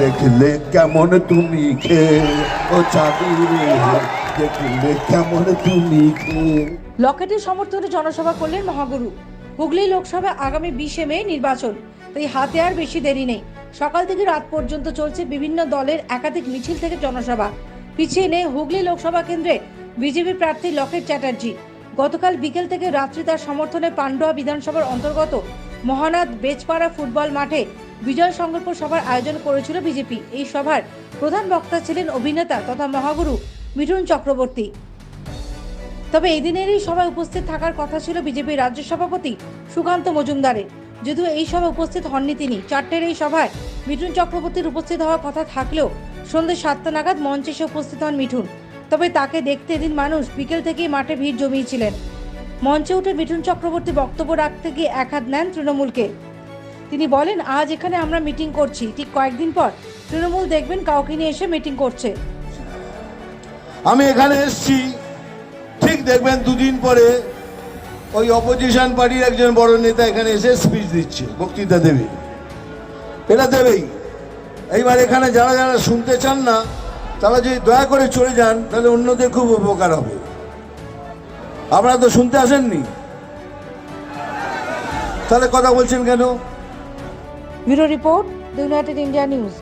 দেখলে কেমন তুমি খেয়ে? ও দেখলে কেমন তুমি খেয়ে? লকেটের সমর্থনে জনসভা করলেন মহাগুরু। হুগলি লোকসভা আগামী বিশে মে নির্বাচন। তাই হাতে আর বেশি দেরি নেই। সকাল থেকে রাত পর্যন্ত চলছে বিভিন্ন দলের একাধিক মিছিল থেকে জনসভা। পিছিয়ে নেই হুগলি লোকসভা কেন্দ্রে বিজেপি প্রার্থী লকেট চ্যাটার্জি। গতকাল বিকেল থেকে রাত্রি তার সমর্থনে পান্ডুয়া বিধানসভার অন্তর্গত মহানাথ বেজপাড়া ফুটবল মাঠে বিজয় সংকল্প সভার আয়োজন করেছিল বিজেপি। এই সভার প্রধান বক্তা ছিলেন অভিনেতা তথা মহাগুরু মিঠুন চক্রবর্তী। তবে এই দিনের এই সভায় উপস্থিত থাকার কথা ছিল বিজেপির রাজ্য সভাপতি সুকান্ত মজুমদারের। যদিও এই সভায় উপস্থিত হননি তিনি, চারটের এই সভায় মিঠুন চক্রবর্তীর উপস্থিত হওয়ার কথা থাকলেও সন্ধ্যে সাতটা নাগাদ মঞ্চে এসে উপস্থিত হন মিঠুন। তবে তাকে দেখতে এদিন মানুষ বিকেল থেকেই মাঠে ভিড় জমিয়েছিলেন। মঞ্চে উঠে মিঠুন চক্রবর্তী বক্তব্য রাখতে গিয়ে এক হাত নেন তৃণমূলকে। তিনি বলেন, আজ এখানে আমরা মিটিং করছি। ঠিক কয়েকদিন পর তৃণমূল দেখবেন কাউকে নিয়ে এসে মিটিং করছে। আমি এখানে এসেছি। ঠিক দেখবেন দুদিন পরে ওই অপোজিশন পার্টির একজন বড় নেতা এখানে এসে স্পিচ দিচ্ছে, বক্তৃতা দেবে। এটা দেবেই। এইবার এখানে যারা যারা শুনতে চান না, তারা যদি দয়া করে চলে যান, তাহলে অন্যদের খুব উপকার হবে। আপনারা তো শুনতে আসেননি। তাহলে কথা বলছেন কেন? Bureau report the United India news.